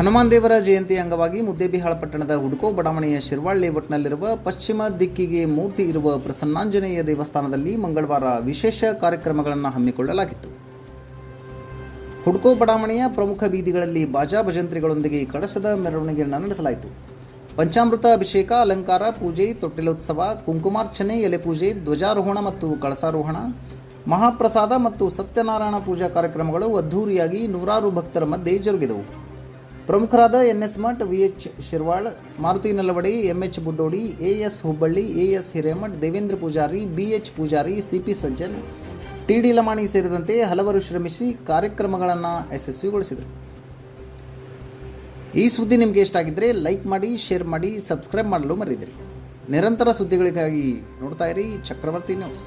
ಹನುಮಾನ್ ದೇವರ ಜಯಂತಿ ಅಂಗವಾಗಿ ಮುದ್ದೇಬಿಹಾಳ ಪಟ್ಟಣದ ಹುಡುಕೋ ಬಡಾವಣೆಯ ಶಿರ್ವಾಳ್ ಲೇಔಟ್ನಲ್ಲಿರುವ ಪಶ್ಚಿಮ ದಿಕ್ಕಿಗೆ ಮೂರ್ತಿ ಇರುವ ಪ್ರಸನ್ನಾಂಜನೇಯ ದೇವಸ್ಥಾನದಲ್ಲಿ ಮಂಗಳವಾರ ವಿಶೇಷ ಕಾರ್ಯಕ್ರಮಗಳನ್ನು ಹಮ್ಮಿಕೊಳ್ಳಲಾಗಿತ್ತು. ಹುಡ್ಕೋ ಬಡಾವಣೆಯ ಪ್ರಮುಖ ಬೀದಿಗಳಲ್ಲಿ ಬಾಜಾ ಭಜಂತ್ರಿಗಳೊಂದಿಗೆ ಕಳಸದ ಮೆರವಣಿಗೆಯನ್ನು ನಡೆಸಲಾಯಿತು. ಪಂಚಾಮೃತ ಅಭಿಷೇಕ, ಅಲಂಕಾರ, ಪೂಜೆ, ತೊಟ್ಟಿಲೋತ್ಸವ, ಕುಂಕುಮಾರ್ಚನೆ ಎಲೆಪೂಜೆ ಧ್ವಜಾರೋಹಣ ಮತ್ತು ಕಳಸಾರೋಹಣ, ಮಹಾಪ್ರಸಾದ ಮತ್ತು ಸತ್ಯನಾರಾಯಣ ಪೂಜಾ ಕಾರ್ಯಕ್ರಮಗಳು ಅದ್ಧೂರಿಯಾಗಿ ನೂರಾರು ಭಕ್ತರ ಮಧ್ಯೆ ಜರುಗಿದವು. ಪ್ರಮುಖರಾದ NS Math VH Shirwal, Maruti Nalawadi MH Buddodi AS Hubballi AS Hiremath, Devendra Pujari BH Pujari CP Sajjan TD Lamani ಸೇರಿದಂತೆ ಹಲವರು ಶ್ರಮಿಸಿ ಕಾರ್ಯಕ್ರಮಗಳನ್ನು ಯಶಸ್ವಿಗೊಳಿಸಿದರು. ಈ ಸುದ್ದಿ ನಿಮಗೆ ಇಷ್ಟ ಆಗಿದ್ದರೆ ಲೈಕ್ ಮಾಡಿ, ಶೇರ್ ಮಾಡಿ, ಸಬ್ಸ್ಕ್ರೈಬ್ ಮಾಡಲು ಮರೆಯದಿರಿ ನಿರಂತರ ಸುದ್ದಿಗಳಿಗಾಗಿ ನೋಡ್ತಾ ಇರಿ ಚಕ್ರವರ್ತಿ ನ್ಯೂಸ್.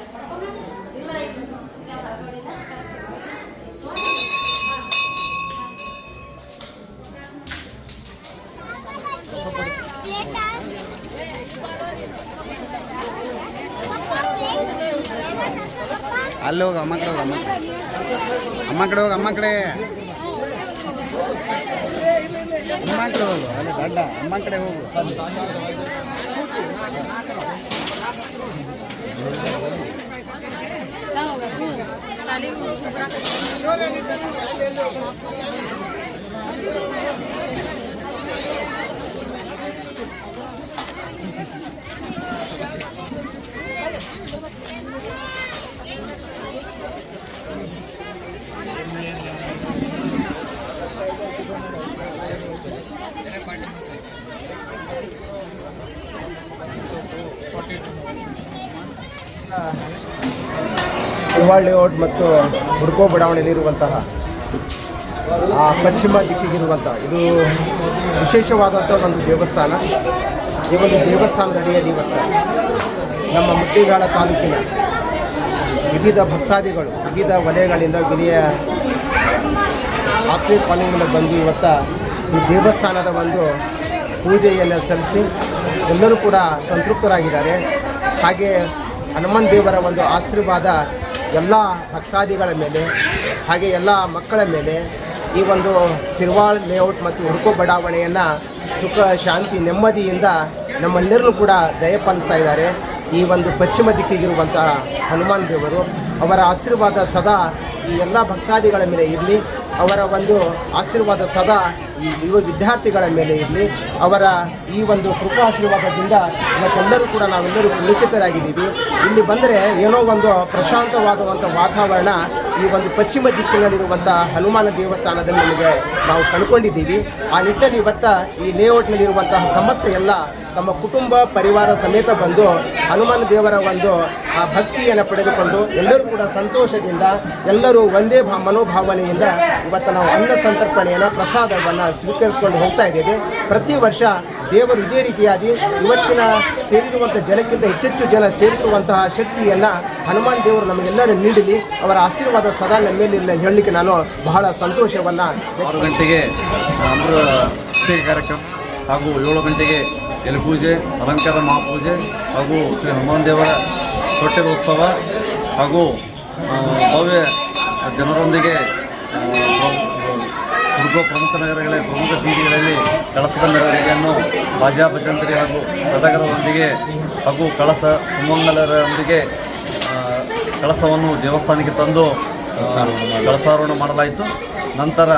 ಅಲ್ಲಿ ಹೋಗ ಅಮ್ಮ ಕಡೆ ಹೋಗ ಅಮ್ಮ ಕಡೆ ಅಮ್ಮ ಕಡೆ ಹೋಗ ಅಮ್ಮ ಕಡೆ ಅಮ್ಮ ಕಡೆ ಹೋಗು ಅಲ್ಲಿ ದಡ್ಡ ಅಮ್ಮ ಕಡೆ ಹೋಗು ಶಿರ್ವಾಳ್ ಲೇಔಟ್ ಮತ್ತು ಹುಡ್ಕೋ ಬಡಾವಣೆಯಲ್ಲಿರುವಂತಹ ಆ ಪಶ್ಚಿಮ ದಿಕ್ಕಿಗಿರುವಂಥ ಇದು ವಿಶೇಷವಾದಂಥ ಒಂದು ದೇವಸ್ಥಾನ. ಈ ಒಂದು ದೇವಸ್ಥಾನದ ಅಡಿಯ ದೇವಸ್ಥಾನ. ನಮ್ಮ ಮುಟ್ಟಿಗಾಳ ತಾಲೂಕಿನ ವಿವಿಧ ಭಕ್ತಾದಿಗಳು, ವಿವಿಧ ವಲಯಗಳಿಂದ ವಿಲಿಯ ಆಶ್ರಯ ಕಾಲೋನಿಯಿಂದ ಬಂದು ಇವತ್ತ ಈ ದೇವಸ್ಥಾನದ ಒಂದು ಪೂಜೆಯನ್ನು ಸಲ್ಲಿಸಿ ಎಲ್ಲರೂ ಕೂಡ ಸಂತೃಪ್ತರಾಗಿದ್ದಾರೆ. ಹಾಗೆ ಹನುಮಾನ್ ದೇವರ ಒಂದು ಆಶೀರ್ವಾದ ಎಲ್ಲ ಭಕ್ತಾದಿಗಳ ಮೇಲೆ, ಹಾಗೆ ಎಲ್ಲ ಮಕ್ಕಳ ಮೇಲೆ ಈ ಒಂದು ಸಿರ್ವಾಳ್ ಲೇಔಟ್ ಮತ್ತು ಹುಡುಕು ಬಡಾವಣೆಯನ್ನು ಸುಖ, ಶಾಂತಿ, ನೆಮ್ಮದಿಯಿಂದ ನಮ್ಮೆಲ್ಲರನ್ನೂ ಕೂಡ ದಯಪಾಲಿಸ್ತಾ ಇದ್ದಾರೆ. ಈ ಒಂದು ಪಶ್ಚಿಮ ದಿಕ್ಕಿಗಿರುವಂತಹ ಹನುಮಾನ್ ದೇವರು ಅವರ ಆಶೀರ್ವಾದ ಸದಾ ಈ ಎಲ್ಲ ಭಕ್ತಾದಿಗಳ ಮೇಲೆ ಇರಲಿ. ಅವರ ಒಂದು ಆಶೀರ್ವಾದ ಸದಾ ಈ ಯುವ ವಿದ್ಯಾರ್ಥಿಗಳ ಮೇಲೆ ಇರಲಿ. ಅವರ ಈ ಒಂದು ಕೃಪಾ ಆಶೀರ್ವಾದದಿಂದ ಇವತ್ತೆಲ್ಲರೂ ಕೂಡ ನಾವೆಲ್ಲರೂ ಪುಲಿಕಿತರಾಗಿದ್ದೀವಿ ಇಲ್ಲಿ ಬಂದರೆ ಏನೋ ಒಂದು ಪ್ರಶಾಂತವಾದಂಥ ವಾತಾವರಣ ಈ ಒಂದು ಪಶ್ಚಿಮ ದಿಕ್ಕಿನಲ್ಲಿರುವಂಥ ಹನುಮಾನ ದೇವಸ್ಥಾನದಲ್ಲಿ ನಮಗೆ ನಾವು ಕಂಡುಕೊಂಡಿದ್ದೀವಿ. ಆ ನಿಟ್ಟಿನಲ್ಲಿ ಇವತ್ತ ಈ ಲೇಔಟ್ನಲ್ಲಿರುವಂತಹ ಸಮಸ್ತ ಎಲ್ಲ ತಮ್ಮ ಕುಟುಂಬ, ಪರಿವಾರ ಸಮೇತ ಬಂದು ಹನುಮಾನ ದೇವರ ಒಂದು, ಆ ಭಕ್ತಿಯನ್ನು ಪಡೆದುಕೊಂಡು ಎಲ್ಲರೂ ಕೂಡ ಸಂತೋಷದಿಂದ, ಎಲ್ಲರೂ ಒಂದೇ ಮನೋಭಾವನೆಯಿಂದ ಇವತ್ತು ನಾವು ಅನ್ನ ಸಂತರ್ಪಣೆಯನ್ನು, ಪ್ರಸಾದವನ್ನು ಸ್ವೀಕರಿಸಿಕೊಂಡು ಹೋಗ್ತಾ ಇದ್ದೇವೆ. ಪ್ರತಿ ವರ್ಷ ದೇವರು ಇದೇ ರೀತಿಯಾಗಿ ಇವತ್ತಿನ ಸೇರಿರುವಂಥ ಜನಕ್ಕಿಂತ ಹೆಚ್ಚೆಚ್ಚು ಜನ ಸೇರಿಸುವಂತಹ ಶಕ್ತಿಯನ್ನು ಹನುಮಾನ್ ದೇವರು ನಮಗೆಲ್ಲರೂ ನೀಡಲಿ. ಅವರ ಆಶೀರ್ವಾದ ಸದಾ ನಮ್ಮ ಮೇಲಿರಲಿ ಹೇಳಲಿಕ್ಕೆ ನಾನು ಬಹಳ ಸಂತೋಷವನ್ನು ಆರು ಗಂಟೆಗೆ ಕಾರ್ಯಕ್ರಮ ಹಾಗೂ ಏಳು ಗಂಟೆಗೆ ಎಲೆಪೂಜೆ ಅಲಂಕಾರ ಮಹಾಪೂಜೆ ಹಾಗೂ ಶ್ರೀ ಹನುಮಾನ್ ದೇವರ ತೊಟ್ಟೆದ ಉತ್ಸವ, ಹಾಗೂ ಭವ್ಯ ಜನರೊಂದಿಗೆ ದುರ್ಗೋ ಪ್ರಮುಖ ನಗರಗಳ, ಪ್ರಮುಖ ಬೀದಿಗಳಲ್ಲಿ ಕಳಸದ ಮೆರವಣಿಗೆಯನ್ನು ಬಾಜಾ ಹಾಗೂ ಸಡಗರದೊಂದಿಗೆ ಹಾಗೂ ಕಳಸ ಸುಮಂಗಲರೊಂದಿಗೆ ಕಳಸವನ್ನು ದೇವಸ್ಥಾನಕ್ಕೆ ತಂದು ಕಳಸಾರೋಹಣ ಮಾಡಲಾಯಿತು. ನಂತರ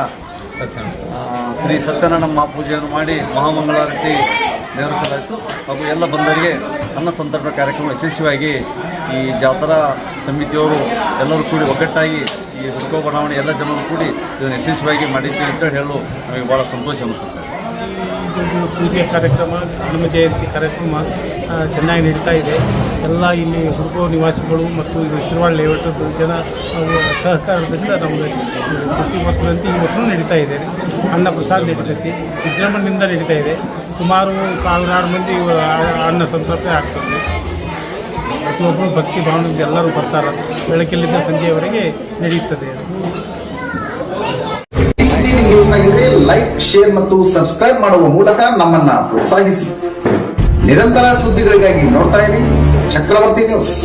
ಶ್ರೀ ಸತ್ಯನಾರಾಯಣ ಮಹಾಪೂಜೆಯನ್ನು ಮಾಡಿ ಮಹಾಮಂಗಳಾರತಿ ನೆರವೇರಿಸಲಾಯಿತು. ಹಾಗೂ ಎಲ್ಲ ಬಂದರಿಗೆ ಅನ್ನ ಸಂದರ್ಭ ಕಾರ್ಯಕ್ರಮ ಯಶಸ್ವಿಯಾಗಿ ಈ ಜಾತ್ರಾ ಸಮಿತಿಯವರು ಎಲ್ಲರೂ ಕೂಡಿ ಒಗ್ಗಟ್ಟಾಗಿ ಈ ಹುಡುಕೋ ಬಡಾವಣೆ ಎಲ್ಲ ಜನರು ಕೂಡಿ ಇದನ್ನು ಯಶಸ್ವಿಯಾಗಿ ಮಾಡಿದ್ದೀವಿ ಅಂತೇಳಿ ಹೇಳಲು ನಮಗೆ ಭಾಳ ಸಂತೋಷ ಅನಿಸುತ್ತೆ. ಪೂಜೆ ಕಾರ್ಯಕ್ರಮ ಹನುಮ ಜಯಂತಿ ಕಾರ್ಯಕ್ರಮ ಚೆನ್ನಾಗಿ ನಡೀತಾ ಇದೆ. ಎಲ್ಲ ಇಲ್ಲಿ ಹುಡುಗೋ ನಿವಾಸಿಗಳು ಮತ್ತು ಇದು ಶಿರ್ವಾಳ್ ಲೇಔಟ್ ಜನ ಸಹಕಾರದಿಂದ ನಮಗೆ ಕೃಷಿ ವರ್ಷದಂತೆ ಈ ವರ್ಷವೂ ನಡೀತಾ ಇದೆ. ಅನ್ನ ಪ್ರಸಾದ ನಡೀತೈತಿ, ವಿಜೃಂಭಣೆಯಿಂದ ನಡೀತಾ ಇದೆ. ಸುಮಾರು ಸಾವಿರಾರು ಮಂದಿ ಅನ್ನ ಸಂತೃಪ್ತಿ ಆಗ್ತದೆ. ಪ್ರತಿಯೊಬ್ಬರು ಭಕ್ತಿ ಭಾವನೆಯಿಂದ ಎಲ್ಲರೂ ಬರ್ತಾರೆ. ಬೆಳಕಿಲ್ಲಿಂದ ಸಂಜೆಯವರೆಗೆ ನಡೆಯುತ್ತದೆ ಲೈಕ್ ಶೇರ್ ಮತ್ತು ಸಬ್ಸ್ಕ್ರೈಬ್ ಮಾಡುವ ಮೂಲಕ ನಮ್ಮನ್ನ ಪ್ರೋತ್ಸಾಹಿಸಿ. ನಿರಂತರ ಸುದ್ದಿಗಳಿಗಾಗಿ ನೋಡ್ತಾ ಇರಿ. ಚಕ್ರವರ್ತಿ ನ್ಯೂಸ್